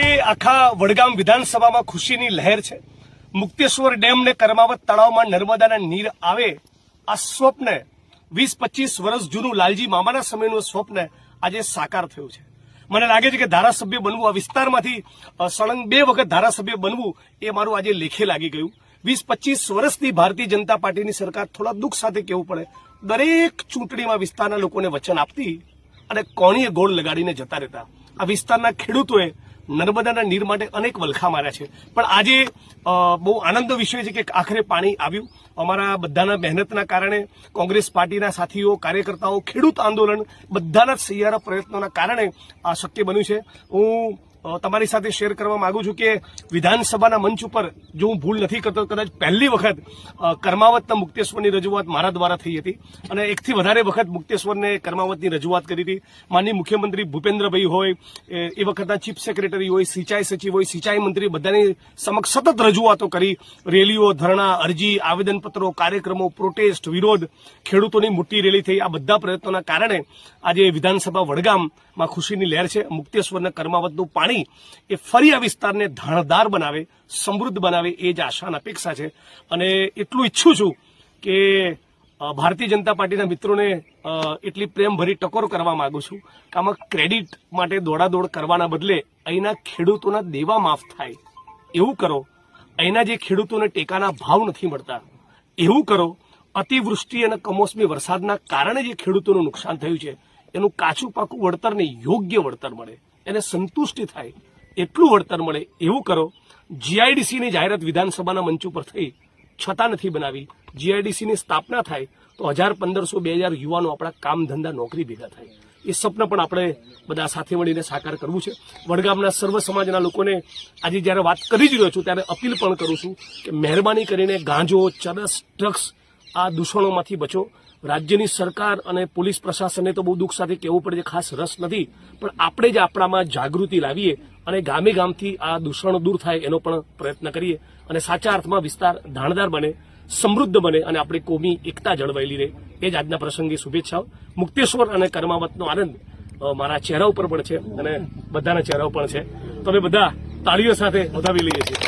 આખા વડગામ વિધાનસભામાં ખુશીની લહેર છે. મુક્તેશ્વર ડેમને કરમાવત તળાવમાં નર્મદાના નીર આવે આ સ્વપ્ન વીસ પચીસ વર્ષ જૂનું લાલજી મામાના સમયનું સ્વપ્ન આજે સાકાર થયું છે. મને લાગે છે કે ધારાસભ્ય બનવું આ વિસ્તારમાંથી સળંગ બે વખત ધારાસભ્ય બનવું એ મારું આજે લેખે લાગી ગયું. વીસ પચીસ વર્ષથી ભારતીય જનતા પાર્ટીની સરકાર થોડા દુઃખ સાથે કહેવું પડે. દરેક ચૂંટણીમાં વિસ્તારના લોકોને વચન આપતી અને કોણીએ ગોળ લગાડીને જતા રહેતા. આ વિસ્તારના ખેડૂતોએ નર્મદાના નીર માટે અનેક વલખા માર્યા છે. પણ આજે બહુ આનંદ વિષય છે કે આખરે પાણી આવ્યું. અમારા બધાના મહેનતના કારણે કોંગ્રેસ પાર્ટીના સાથીઓ, કાર્યકર્તાઓ, ખેડૂત આંદોલન બધાના સહિયારા પ્રયત્નોના કારણે આ શક્ય બન્યું છે. હું તમારી સાથે શેર કરવા માંગુ છું કે વિધાનસભાના મંચ ઉપર જો હું ભૂલ નથી કરતો, કદાચ પહેલી વખત કર્માવતના મુક્તેશ્વરની રજૂઆત મારા દ્વારા થઈ હતી અને એકથી વધારે વખત મુક્તેશ્વરને કર્માવતની રજૂઆત કરી હતી. માનની મુખ્યમંત્રી ભૂપેન્દ્રભાઈ હોય એ વખતના ચીફ સેક્રેટરી હોય, સિંચાઈ સચિવ હોય, સિંચાઈ મંત્રી બધાની સમક્ષ સતત રજૂઆતો કરી. રેલીઓ, ધરણા, અરજી, આવેદનપત્રો, કાર્યક્રમો, પ્રોટેસ્ટ, વિરોધ, ખેડૂતોની મોટી રેલી થઈ. આ બધા પ્રયત્નોના કારણે આજે વિધાનસભા વડગામમાં ખુશીની લહેર છે. મુક્તેશ્વરના કર્માવતનું પાણી એ ફરી આ વિસ્તારને ધણધાર બનાવે, સમૃદ્ધ બનાવે એ જ આશા અપેક્ષા છે. અને એટલું ઈચ્છું છું કે ભારતીય જનતા પાર્ટીના મિત્રોને એટલી પ્રેમભરી ટકોર કરવા માંગુ છું કે આમાં ક્રેડિટ માટે દોડાદોડ કરવાના બદલે અહીંના ખેડૂતોના દેવા માફ થાય. એવું કરો, અહીંના જે ખેડૂતોને ટેકાના ભાવ નથી મળતા. એવું કરો, અતિવૃષ્ટિ અને કમોસમી વરસાદના કારણે જે ખેડૂતોનું નુકસાન થયું છે, એનું કાચું પાકું વળતરને યોગ્ય વળતર મળે. એને સંતુષ્ટિ થાય, એટલું વળતર મળે એવું કરો. જીઆઈડીસીની જાહેરાત વિધાનસભાના મંચ ઉપર થઈ, છતાં નથી બનાવી. જીઆઈડીસીની સ્થાપના થાય, તો હજાર પંદરસો બે હજાર યુવાનો આપણા કામ ધંધા નોકરી ભેગા થાય. એ સ્વપ્ન પણ આપણે બધા સાથે મળીને સાકાર કરવું છે. વડગામના સર્વ સમાજના લોકોને આજે જ્યારે વાત કરી જ રહ્યો છું, ત્યારે અપીલ પણ કરું છું કે મહેરબાની કરીને ગાંજો, ચરસ, ડ્રગ્સ આ દૂષણોમાંથી બચો. રાજ્યની સરકાર અને પોલીસ પ્રશાસનને તો બહુ દુઃખ સાથે કહેવું પડે છે, ખાસ રસ નથી. પણ આપણે જ આપણામાં જાગૃતિ લાવીએ અને ગામે ગામથી આ દૂષણ દૂર થાય એનો પણ પ્રયત્ન કરીએ અને સાચા અર્થમાં વિસ્તાર ધાણદાર બને, સમૃદ્ધ બને અને આપણી કોમી એકતા જળવાયેલી રહે. એ જ આજના પ્રસંગે શુભેચ્છાઓ. મુક્તેશ્વર અને કર્માવતનો આનંદ મારા ચહેરા ઉપર પણ છે અને બધાના ચહેરા ઉપર છે. તો અમે બધા તાળીઓ સાથે વધાવી લઈએ છીએ.